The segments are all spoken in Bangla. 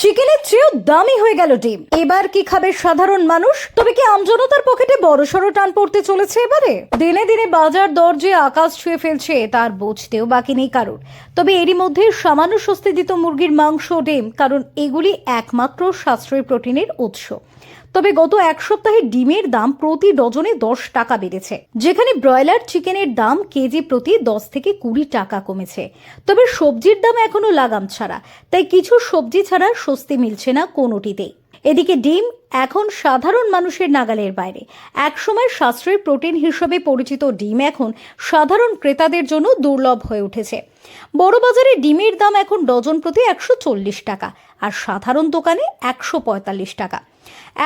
চিকেনের চেয়েও দামি হয়ে গেল ডিম। এবার কি খাবে সাধারণ মানুষ? তবে কি আমজনতার পকেটে বড়সড় টান পড়তে চলেছে এবারে? দিনে দিনে বাজার দর যে আকাশ ছুঁয়ে ফেলছে তার বুঝতেও বাকি নেই কারণ। তবে এরই মধ্যে সামান্য স্বস্তি দিত মুরগির মাংস ডিম, কারণ এগুলি একমাত্র সাশ্রয়ী প্রোটিনের উৎস। তবে গত এক সপ্তাহে ডিমের দাম প্রতি ডজনে দশ টাকা বেড়েছে। যেখানে ব্রয়লার চিকেনের দাম কেজি প্রতি দশ থেকে কুড়ি টাকা কমেছে। তবে সবজির দাম এখনও লাগাম ছাড়া, তাই কিছু সবজি ছাড়া স্বস্তি মিলছে না কোনোটিতেই। এদিকে ডিম এখন সাধারণ মানুষের নাগালের বাইরে। একসময় সাশ্রয়ী প্রোটিন হিসেবে পরিচিত ডিম এখন সাধারণ ক্রেতাদের জন্য দুর্লভ হয়ে উঠেছে। বড় বাজারে ডিমের দাম এখন ডজন প্রতি একশো চল্লিশ টাকা, আর সাধারণ দোকানে একশো পঁয়তাল্লিশ টাকা।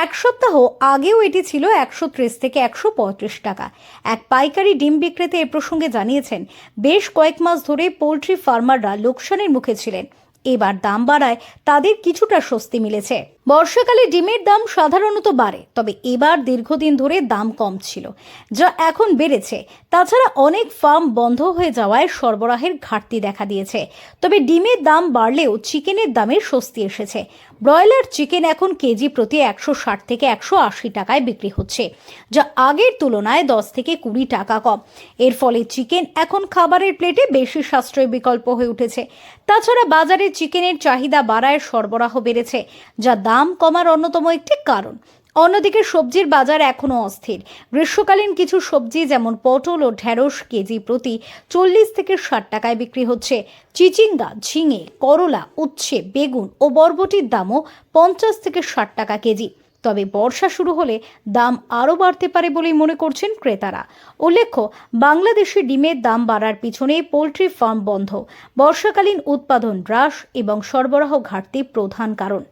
এক সপ্তাহ আগেও এটি ছিল একশো ত্রিশ থেকে একশো পঁয়ত্রিশ টাকা। এক পাইকারি ডিম বিক্রেতা এ প্রসঙ্গে জানিয়েছেন, বেশ কয়েক মাস ধরে পোলট্রি ফার্মাররা লোকসানের মুখে ছিলেন। এবার দাম বাড়ায় তাদের কিছুটা স্বস্তি মিলেছে। বর্ষাকালে ডিমের দাম সাধারণত বাড়ে, তবে এবার দীর্ঘদিন ধরে দাম কম ছিল, যা এখন বেড়েছে। তাছাড়া অনেক ফার্ম বন্ধ হয়ে যাওয়ায় সরবরাহের ঘাটতি দেখা দিয়েছে। তবে ডিমের দাম বাড়লেও চিকেনের দামে স্বস্তি এসেছে। ব্রয়লার চিকেন এখন কেজি প্রতি একশো ষাট থেকে একশো আশি টাকায় বিক্রি হচ্ছে, যা আগের তুলনায় দশ থেকে কুড়ি টাকা কম। এর ফলে চিকেন এখন খাবারের প্লেটে বেশি সাশ্রয় বিকল্প হয়ে উঠেছে। তাছাড়া বাজারে চিকেনের চাহিদা বাড়ায় সরবরাহ বেড়েছে, যা দাম কমার অন্যতম একটি কারণ। অন্যদিকে সবজির বাজার এখনও অস্থির। গ্রীষ্মকালীন কিছু সবজি যেমন পটল ও ঢেঁড়স কেজি প্রতি চল্লিশ থেকে ষাট টাকায় বিক্রি হচ্ছে। চিচিঙ্গা, ঝিঙে, করলা, উচ্ছে, বেগুন ও বরবটির দামও পঞ্চাশ থেকে ষাট টাকা কেজি। তবে বর্ষা শুরু হলে দাম আরও বাড়তে পারে বলেই মনে করছেন ক্রেতারা। উল্লেখ্য, বাংলাদেশে ডিমের দাম বাড়ার পিছনে পোলট্রি ফার্ম বন্ধ। বর্ষাকালীন উৎপাদন হ্রাস এবং সরবরাহ ঘাটতি প্রধান কারণ।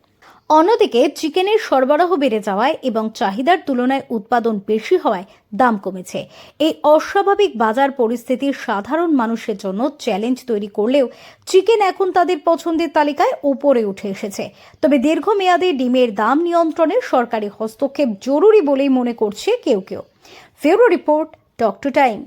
অন্যদিকে চিকেনের সরবরাহ বেড়ে যাওয়ায় এবং চাহিদার তুলনায় উৎপাদন বেশি হওয়ায় দাম কমেছে। এই অস্বাভাবিক বাজার পরিস্থিতি সাধারণ মানুষের জন্য চ্যালেঞ্জ তৈরি করলেও চিকেন এখন তাদের পছন্দের তালিকায় উপরে উঠে এসেছে। তবে দীর্ঘমেয়াদে ডিমের দাম নিয়ন্ত্রণে সরকারি হস্তক্ষেপ জরুরি বলেই মনে করছে কেউ কেউ। ফেরো রিপোর্ট টক টু টাইম।